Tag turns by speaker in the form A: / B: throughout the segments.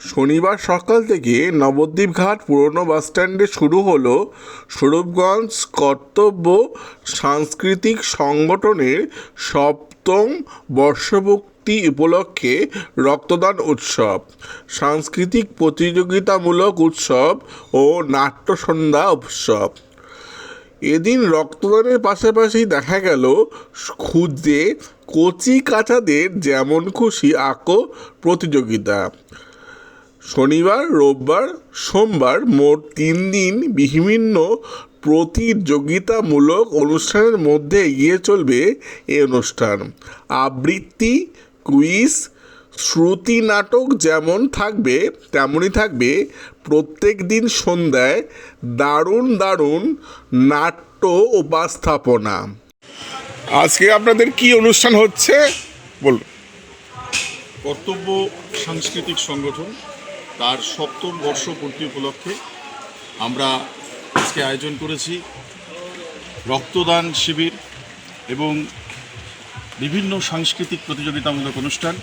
A: শনিবার সকাল থেকে নবদ্বীপ ঘাট পুরনো বাসস্ট্যান্ডে শুরু হলো স্বরূপগঞ্জ কর্তব্য সাংস্কৃতিক সংগঠনের সপ্তম বর্ষপূর্তি উপলক্ষে রক্তদান উৎসব, সাংস্কৃতিক প্রতিযোগিতামূলক উৎসব ও নাট্য সন্ধ্যা উৎসব। এদিন রক্তদানের পাশাপাশি দেখা গেল খুদে কচি কাচাদের যেমন খুশি আঁকো প্রতিযোগিতা। শনিবার, রোববার, সোমবার মোট তিন দিন বিভিন্ন প্রতিযোগিতামূলক অনুষ্ঠানের মধ্যে এগিয়ে চলবে এই অনুষ্ঠান। আবৃত্তি, কুইজ, শ্রুতি নাটক যেমন থাকবে, তেমনই থাকবে। প্রত্যেক দিন সন্ধ্যায় দারুণ দারুণ নাট্য উপস্থাপনা। আজকে আপনাদের কি অনুষ্ঠান হচ্ছে? বলুন।
B: কর্তব্য সাংস্কৃতিক সংগঠন। তার সপ্তম বর্ষপূর্তি উপলক্ষে আমরা আজকে আয়োজন করেছি রক্তদান শিবির এবং বিভিন্ন সাংস্কৃতিক প্রতিযোগিতামূলক অনুষ্ঠান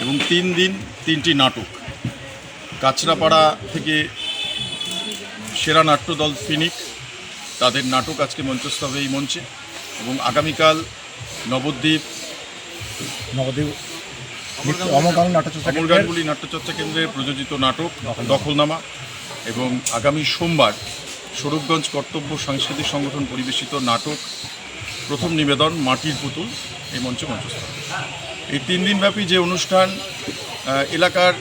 B: এবং তিন দিন তিনটি নাটক। কাছড়াপাড়া থেকে সেরা নাট্যদল ফিনিক তাদের নাটক আজকে মঞ্চস্থ হবে এই মঞ্চে এবং আগামীকাল নবদ্বীপ
C: নবদ্বীপ
B: অমর
C: কেন্দ্রের
B: নাট্যচর্চা কেন্দ্রে প্রযোজিত নাটক দখলনামা এবং আগামী সোমবার স্বরূপগঞ্জ কর্তব্য সাংস্কৃতিক সংগঠন পরিবেশিত নাটক প্রথম নিবেদন মাটির পুতুল এই মঞ্চে মঞ্চস্থ। এই তিন দিনব্যাপী যে অনুষ্ঠান এলাকার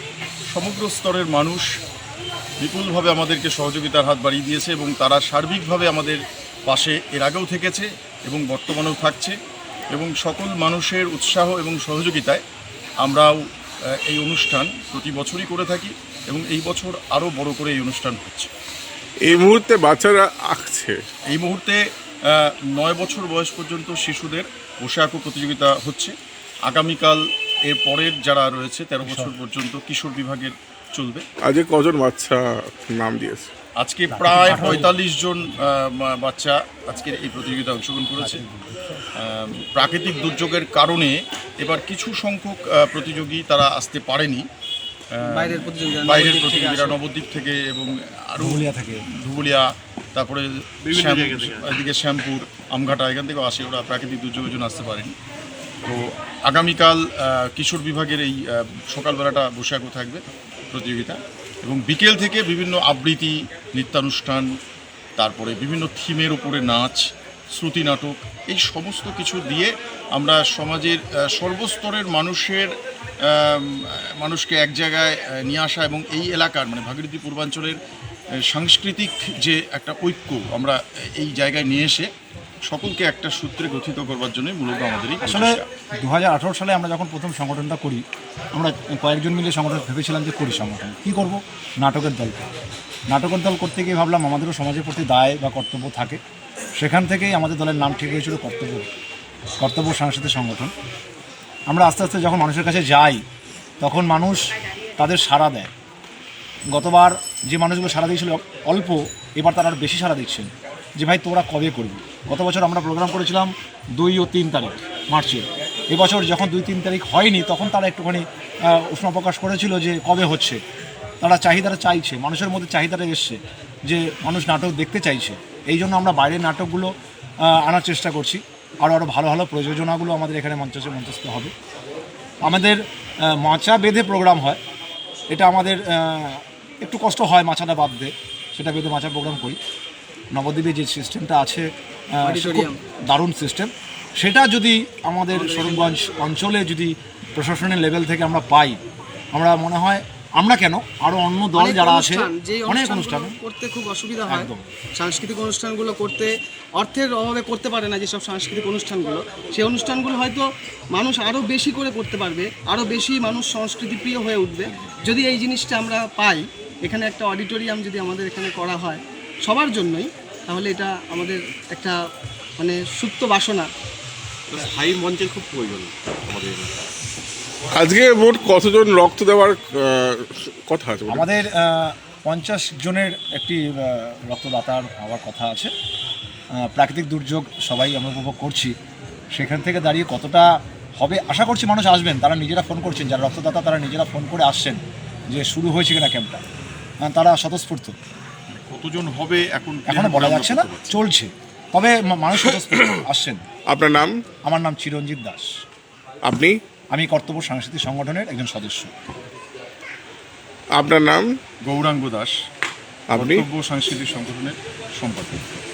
B: সমগ্র স্তরের মানুষ বিপুলভাবে আমাদেরকে সহযোগিতার হাত বাড়িয়ে দিয়েছে এবং তারা সার্বিকভাবে আমাদের পাশে এর আগেও থেকেছে এবং বর্তমানেও থাকছে এবং সকল মানুষের উৎসাহ এবং সহযোগিতায় আমরাও এই অনুষ্ঠান প্রতি বছরই করে থাকি এবং এই বছর আরও বড় করে এই অনুষ্ঠান হচ্ছে।
A: এই মুহূর্তে বাচ্চারা আঁকছে।
B: এই মুহূর্তে নয় বছর বয়স পর্যন্ত শিশুদের বসে আঁকো প্রতিযোগিতা হচ্ছে। আগামীকাল এর পরের যারা রয়েছে তেরো বছর পর্যন্ত কিশোর বিভাগের চলবে।
A: আজকে কজন বাচ্চা নাম দিয়েছে?
B: আজকে প্রায় পঁয়তাল্লিশ জন বাচ্চা আজকের এই প্রতিযোগিতায় অংশগ্রহণ করেছে। প্রাকৃতিক দুর্যোগের কারণে এবার কিছু সংখ্যক প্রতিযোগী তারা আসতে পারেনি।
D: বাইরের প্রতিযোগিতা
B: বাইরের
D: নবদ্বীপ থেকে
B: প্রতিযোগীরা নবদ্বীপ থেকে এবং আরও
C: ধুবুলিয়া থেকে।
B: ধুবুলিয়া তারপরে এদিকে শ্যামপুর আমঘাটা এখান থেকেও আসে। ওরা প্রাকৃতিক দুর্যোগের জন্য আসতে পারেনি। তো আগামীকাল কিশোর বিভাগের এই সকালবেলাটা বসে থাকবে প্রতিযোগিতা। এবং বিকেল থেকে বিভিন্ন আবৃত্তি, নৃত্যানুষ্ঠান, তারপরে বিভিন্ন থিমের উপরে নাচ, শ্রুতি নাটক, এই সমস্ত কিছু দিয়ে আমরা সমাজের সর্বস্তরের মানুষের মানুষকে এক জায়গায় নিয়ে আসা এবং এই এলাকার মানে ভাগীরথী পূর্বাঞ্চলের সাংস্কৃতিক যে একটা ঐক্য আমরা এই জায়গায় নিয়ে এসে সকলকে একটা সূত্রে গঠিত করবার জন্য মূলত আমাদের
C: আসলে। দু সালে আমরা যখন প্রথম সংগঠনটা করি আমরা কয়েকজন মিলে সংগঠন ভেবেছিলাম যে করি সংগঠন। কী করব? নাটকের দল নাটকের দল করতে গিয়ে ভাবলাম আমাদেরও সমাজের প্রতি দায় বা কর্তব্য থাকে। সেখান থেকেই আমাদের দলের নাম ঠিক হয়েছিল কর্তব্য কর্তব্য সাংস্কৃতিক সংগঠন। আমরা আস্তে আস্তে যখন মানুষের কাছে যাই তখন মানুষ তাদের সাড়া দেয়। গতবার যে মানুষগুলো সাড়া দিয়েছিল অল্প এবার তারা আরও বেশি সাড়া দিচ্ছেন যে ভাই তোরা কবে করবি? গত বছর আমরা প্রোগ্রাম করেছিলাম দুই ও তিন তারিখ মার্চের এবছর যখন দুই তিন তারিখ হয়নি, তখন তারা একটুখানি উষ্ণ প্রকাশ করেছিল যে কবে হচ্ছে। তারা চাহিদাটা চাইছে, মানুষের মধ্যে চাহিদাটা এসছে যে মানুষ নাটক দেখতে চাইছে। এই জন্য আমরা বাইরের নাটকগুলো আনার চেষ্টা করছি। আরও আরও ভালো ভালো প্রযোজনাগুলো আমাদের এখানে মঞ্চে মঞ্চস্থ হবে। আমাদের মাচা বেঁধে প্রোগ্রাম হয়। এটা আমাদের একটু কষ্ট হয় মাছাটা বাঁধতে। সেটা বেঁধে মাছা প্রোগ্রাম করি। নবদ্বীপে যে সিস্টেমটা আছে দারুণ সিস্টেম সেটা যদি আমাদের স্বরূপগঞ্জ অঞ্চলে যদি প্রশাসনের লেভেল থেকে আমরা পাই আমরা মনে হয় আমরা কেন? আরও অন্য দল যারা আছে
D: যে
C: অনেক
D: অনুষ্ঠান
C: অনুষ্ঠান
D: করতে খুব অসুবিধা হয় সাংস্কৃতিক অনুষ্ঠানগুলো করতে অর্থের অভাবে করতে পারে না যেসব সাংস্কৃতিক অনুষ্ঠানগুলো সেই অনুষ্ঠানগুলো হয়তো মানুষ আরও বেশি করে করতে পারবে আরও বেশি মানুষ সংস্কৃতি প্রিয় হয়ে উঠবে। যদি এই জিনিসটা আমরা পাই এখানে একটা অডিটোরিয়াম যদি আমাদের এখানে করা হয় সবার জন্যই তাহলে এটা আমাদের একটা মানে সুপ্ত বাসনা।
E: স্থায়ী মঞ্চের খুব প্রয়োজন আমাদের।
A: আজকে মোট কতজন রক্ত দেওয়ার কথা আছে?
C: আমাদের পঞ্চাশ জনের একটি রক্তদাতার হওয়ার কথা আছে। প্রাকৃতিক দুর্যোগ সবাই আমরা উপভোগ করছি। সেখান থেকে দাঁড়িয়ে কতটা হবে আশা করছি মানুষ আসবেন তারা নিজেরা ফোন করছেন। যারা রক্তদাতা তারা নিজেরা ফোন করে আসছেন যে শুরু হয়েছে কিনা ক্যাম্পটা তারা স্বতঃস্ফূর্ত।
B: কতজন হবে এখন
C: এখন বলা যাচ্ছে না চলছে। তবে মানুষ আসছেন।
A: আপনার নাম?
C: আমার নাম চিরঞ্জিত দাস।
A: আপনি?
C: আমি কর্তব্য সাংস্কৃতিক সংগঠনের একজন সদস্য।
A: আপনার নাম?
B: গৌরাঙ্গ দাস।
A: আপনি?
B: কর্তব্য সাংস্কৃতিক সংগঠনের সম্পাদক।